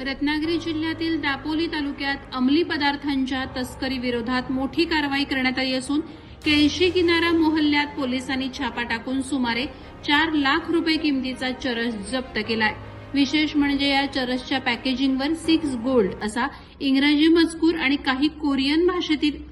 रत्नागिरी जिल्ह्यातील दापोली तालुक्यात अंमली पदार्थांच्या तस्करी विरोधात मोठी कारवाई करण्यात आली असून केळशी किनारा मोहल्ल्यात पोलिसांनी छापा टाकून सुमारे चार लाख रुपये किमतीचा चरस जप्त केलाय. विशेष म्हणजे या चरसच्या पॅकेजिंगवर सिक्स गोल्ड असा इंग्रजी मजकूर आणि काही कोरियन भाषेतील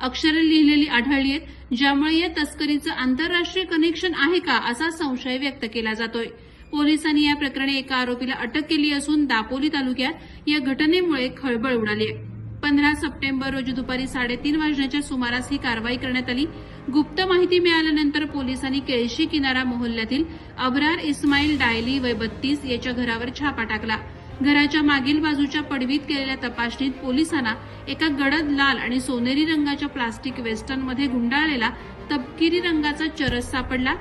अक्षरे लिहिलेली आढळली आहेत ज्यामुळे या तस्करीचं आंतरराष्ट्रीय कनेक्शन आहे का असा संशय व्यक्त केला जातोय. पोलिसांनी या प्रकरणी एका आरोपीला अटक केली असून दापोली तालुक्यात या घटनेमुळे खळबळ उडाली आहे. पंधरा सप्टेंबर रोजी दुपारी साडेतीन वाजण्याच्या सुमारास ही कारवाई करण्यात आली. गुप्त माहिती मिळाल्यानंतर पोलिसांनी केळशी किनारा मोहल्ल्यातील अब्रार इस्माईल डायली वय बत्तीस याच्या घरावर छापा टाकला. घराच्या मागील बाजूच्या पडवीत केलेल्या तपासणीत पोलिसांना एका गडद लाल आणि सोनेरी रंगाच्या प्लास्टिक वेस्टर्नमध्ये गुंडाळलेला तपकिरी रंगाचा चरस सापडला.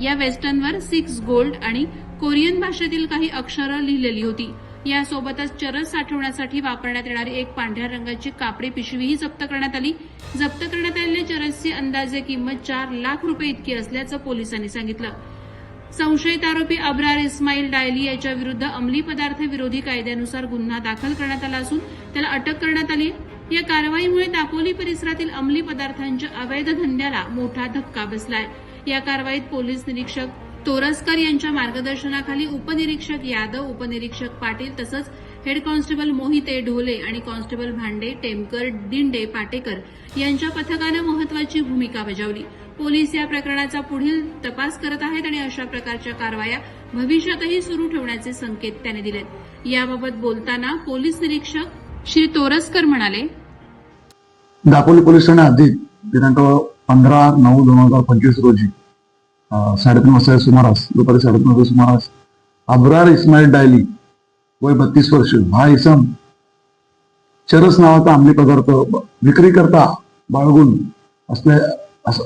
या वेस्टर्नवर सिक्स गोल्ड आणि कोरियन भाषेतील काही अक्षरं लिहिलेली होती. यासोबतच चरस साठवण्यासाठी वापरण्यात येणारी एक पांढऱ्या रंगाची कापडी पिशवीही जप्त करण्यात आली. जप्त करण्यात आलेल्या चरसची अंदाजे किंमत चार लाख रुपये इतकी असल्याचं पोलिसांनी सांगितलं. संशयित आरोपी अब्रार इस्माईल डायली याच्या विरुद्ध अंमली पदार्थ विरोधी कायद्यानुसार गुन्हा दाखल करण्यात आला असून त्याला अटक करण्यात आली या कारवाईमुळे दापोली परिसरातील अंमली पदार्थांच्या अवैध धंद्याला मोठा धक्का बसलाय. या कारवाईत पोलीस निरीक्षक तोरसकर यांच्या मार्गदर्शनाखाली उपनिरीक्षक यादव उपनिरीक्षक पाटील तसंच हेड कॉन्स्टेबल मोहिते ढोले आणि कॉन्स्टेबल भांडे टेमकर दिंडे पाटेकर यांच्या पथकानं महत्वाची भूमिका बजावली. पोलीस या प्रकरणाचा पुढील तपास करत आहेत आणि अशा प्रकारच्या कारवाया भविष्यातही सुरू ठेवण्याचे संकेत त्याने दिलेत. याबाबत बोलताना पोलीस निरीक्षक श्री तोरसकर म्हणाले दापोली पोलीस ठाणे हद्दीत दिनांक पंधरा नऊ दोन हजार पंचवीस रोजी साडेतीन वाजता सुमारास दुपारी साडेतीन वाजता सुमारास अब्रार इस्माईल डायली वय बत्तीस वर्ष हा इसम चरस नावाचा अंमली पदार्थ विक्री करता बाळगून असल्या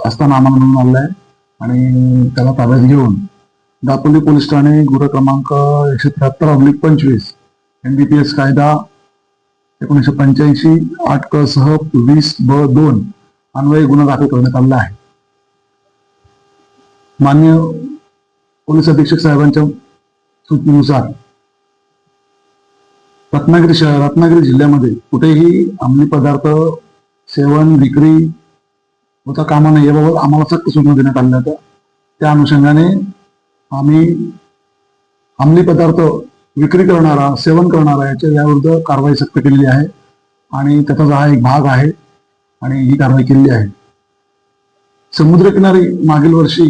असताना आम्हाला म्हणून आलाय आणि त्याला ताब्यात घेऊन दापोली पोलीस ठाणे गुन्हा क्रमांक एकशे त्र्याहत्तर अब्लिक पंचवीस एनडीपीएस कायदा एकोणीसशे पंच्याऐंशी आठ क सह वीस ब दोन अन्वयी गुन्हा दाखल करण्यात आला आहे. मान्य पोलीस अधीक्षक साहेबांच्या सूचनेनुसार रत्नागिरी शहर रत्नागिरी जिल्ह्यामध्ये कुठेही अंमली पदार्थ सेवन विक्री होता कामा नये याबाबत आम्हाला सक्त सूचना देण्यात आल्या होत्या. त्या अनुषंगाने आम्ही अंमली पदार्थ विक्री करणारा सेवन करणारा याच्या याविरुद्ध कारवाई सक्त केलेली आहे. आणि त्याचाच हा एक भाग आहे. आणि ही कारवाई केली आहे. समुद्रकिनारी मागील वर्षी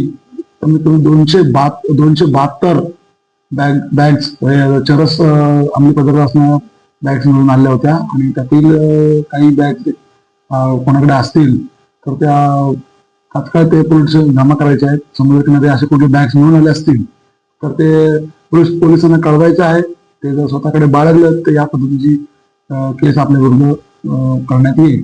कमीत कमी दोनशे बात दोनशे बहात्तर बॅग बॅग्स चरस अंमली पदार्थ असणाऱ्या बॅग्स मिळून आल्या होत्या. आणि त्यातील काही बॅग कोणाकडे असतील तर त्या तात्काळ ते पोलीस जमा करायचे आहेत. समुद्रकिनारी असे कुठले बॅग्स मिळून आले असतील तर ते पोलीस पोलिसांना कळवायचे आहे. ते जर स्वतःकडे बाळगलं तर या पद्धतीची केस आपल्या विरुद्ध करण्यात येईल.